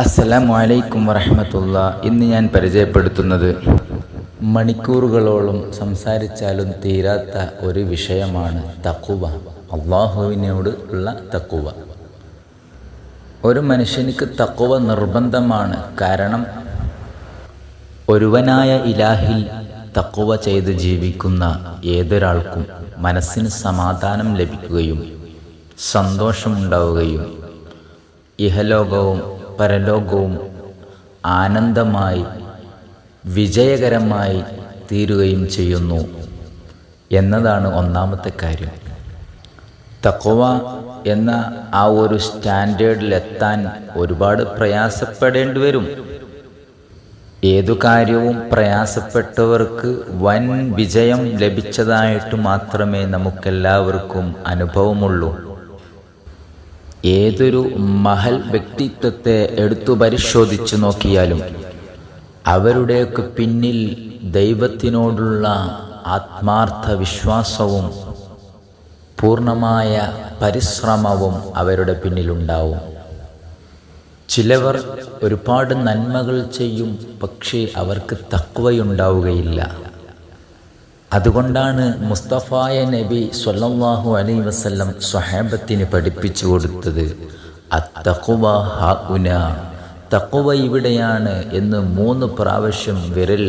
അസ്സലാമു അലൈക്കും വറഹമത്തുള്ള. ഇന്ന് ഞാൻ പരിചയപ്പെടുത്തുന്നത് മണിക്കൂറുകളോളം സംസാരിച്ചാലും തീരാത്ത ഒരു വിഷയമാണ് തക്കുവ അള്ളാഹുവിനോട് ഉള്ള തക്കുവ ഒരു മനുഷ്യനിക്ക് തക്കുവ നിർബന്ധമാണ്. കാരണം ഒരുവനായ ഇലാഹിൽ തക്കുവ ചെയ്ത് ജീവിക്കുന്ന ഏതൊരാൾക്കും മനസ്സിന് സമാധാനം ലഭിക്കുകയും സന്തോഷമുണ്ടാവുകയും ഇഹലോകവും പരലോകവും ആനന്ദമായി വിജയകരമായി തീരുകയും ചെയ്യുന്നു എന്നതാണ് ഒന്നാമത്തെ കാര്യം. തക്കോവ എന്ന ആ ഒരു സ്റ്റാൻഡേർഡിലെത്താൻ ഒരുപാട് പ്രയാസപ്പെടേണ്ടി വരും. ഏതു കാര്യവും പ്രയാസപ്പെട്ടവർക്ക് വൻ വിജയം ലഭിച്ചതായിട്ട് മാത്രമേ നമുക്കെല്ലാവർക്കും അനുഭവമുള്ളൂ. ഏതൊരു മഹൽ വ്യക്തിത്വത്തെ എടുത്തു പരിശോധിച്ചു നോക്കിയാലും അവരുടെയൊക്കെ പിന്നിൽ ദൈവത്തിനോടുള്ള ആത്മാർത്ഥ വിശ്വാസവും പൂർണമായ പരിശ്രമവും അവരുടെ പിന്നിലുണ്ടാവും. ചിലവർ ഒരുപാട് നന്മകൾ ചെയ്യും പക്ഷേ അവർക്ക് തക്വയുണ്ടാവുകയില്ല. അതുകൊണ്ടാണ് മുസ്തഫായ നബി സ്വല്ലല്ലാഹു അലൈ വസല്ലം സ്വഹാബത്തിന് പഠിപ്പിച്ചു കൊടുത്തത്. തക്കുവ ഇവിടെയാണ് എന്ന് മൂന്ന് പ്രാവശ്യം വിരൽ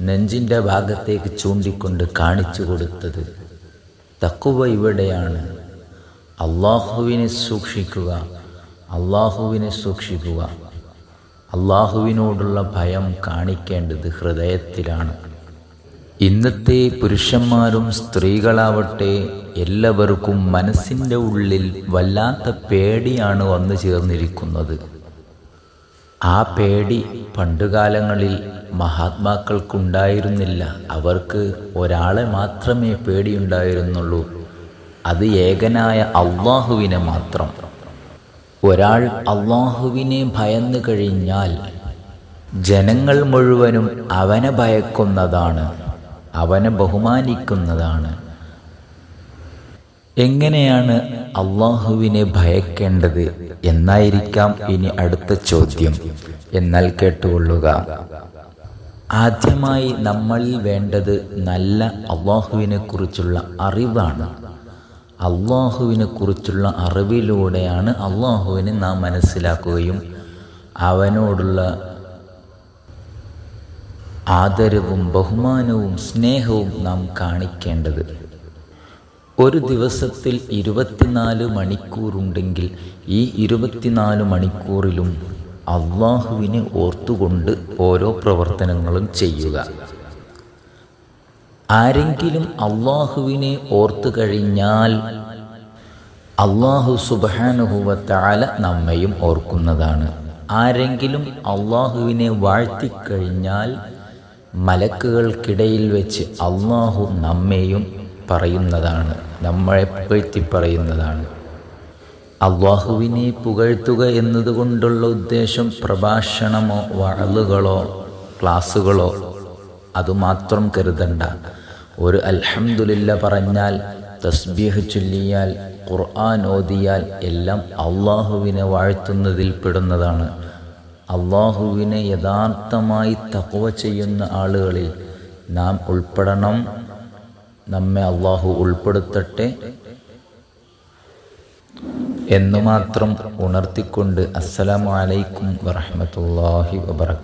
നെഞ്ചിന്റെ ഭാഗത്തേക്ക് ചൂണ്ടിക്കൊണ്ട് കാണിച്ചു കൊടുത്തത്. തക്കുവ ഇവിടെയാണ്. അള്ളാഹുവിനെ സൂക്ഷിക്കുക അള്ളാഹുവിനെ സൂക്ഷിക്കുക. അള്ളാഹുവിനോടുള്ള ഭയം കാണിക്കേണ്ടത് ഹൃദയത്തിലാണ്. ഇന്നത്തെ പുരുഷന്മാരും സ്ത്രീകളാവട്ടെ എല്ലാവർക്കും മനസ്സിന്റെ ഉള്ളിൽ വല്ലാത്ത പേടിയാണ് വന്നു ചേർന്നിരിക്കുന്നത്. ആ പേടി പണ്ടുകാലങ്ങളിൽ മഹാത്മാക്കൾക്കുണ്ടായിരുന്നില്ല. അവർക്ക് ഒരാളെ മാത്രമേ പേടിയുണ്ടായിരുന്നുള്ളൂ. അത് ഏകനായ അള്ളാഹുവിനെ മാത്രം. ഒരാൾ അള്ളാഹുവിനെ ഭയന്നു കഴിഞ്ഞാൽ ജനങ്ങൾ മുഴുവനും അവനെ ഭയക്കുന്നതാണ്. അവനെ ബഹുമാനിക്കുന്നതാണ്. എങ്ങനെയാണ് അള്ളാഹുവിനെ ഭയക്കേണ്ടത് എന്നായിരിക്കാം ഇനി അടുത്ത ചോദ്യം. എന്നാൽ കേട്ടുകൊള്ളുക. ആദ്യമായി നമ്മളിൽ വേണ്ടത് നല്ല അള്ളാഹുവിനെ കുറിച്ചുള്ള അറിവാണ്. അള്ളാഹുവിനെ കുറിച്ചുള്ള അറിവിലൂടെയാണ് അള്ളാഹുവിനെ നാം മനസ്സിലാക്കുകയും അവനോടുള്ള ആദരവും ബഹുമാനവും സ്നേഹവും നാം കാണിക്കേണ്ടത്. ഒരു ദിവസത്തിൽ ഇരുപത്തിനാല് മണിക്കൂറുണ്ടെങ്കിൽ ഈ ഇരുപത്തിനാല് മണിക്കൂറിലും അള്ളാഹുവിനെ ഓർത്തുകൊണ്ട് ഓരോ പ്രവർത്തനങ്ങളും ചെയ്യുക. ആരെങ്കിലും അള്ളാഹുവിനെ ഓർത്തു കഴിഞ്ഞാൽ അള്ളാഹു സുബാനുഭവത്താല നമ്മയും ഓർക്കുന്നതാണ്. ആരെങ്കിലും അള്ളാഹുവിനെ വാഴ്ത്തിക്കഴിഞ്ഞാൽ മലക്കുകൾക്കിടയിൽ വെച്ച് അള്ളാഹു നമ്മെയും പറയുന്നതാണ് നമ്മളെ പുകഴ്ത്തി പറയുന്നതാണ്. അള്ളാഹുവിനെ പുകഴ്ത്തുക എന്നതുകൊണ്ടുള്ള ഉദ്ദേശം പ്രഭാഷണമോ വഴലുകളോ ക്ലാസ്സുകളോ അതുമാത്രം കരുതണ്ട. ഒരു അൽഹംദുലില്ല പറഞ്ഞാൽ തസ്ബീഹ് ചൊല്ലിയാൽ ഖുർആൻ ഓതിയാൽ എല്ലാം അള്ളാഹുവിനെ വാഴ്ത്തുന്നതിൽ പെടുന്നതാണ്. അള്ളാഹുവിനെ യഥാർത്ഥമായി തക്കവ ചെയ്യുന്ന ആളുകളിൽ നാം ഉൾപ്പെടണം. നമ്മെ അള്ളാഹു ഉൾപ്പെടുത്തട്ടെ എന്നു മാത്രം ഉണർത്തിക്കൊണ്ട് അസ്സലാമലൈക്കും വറഹമത്തല്ലാഹി വബർക്കാത്തു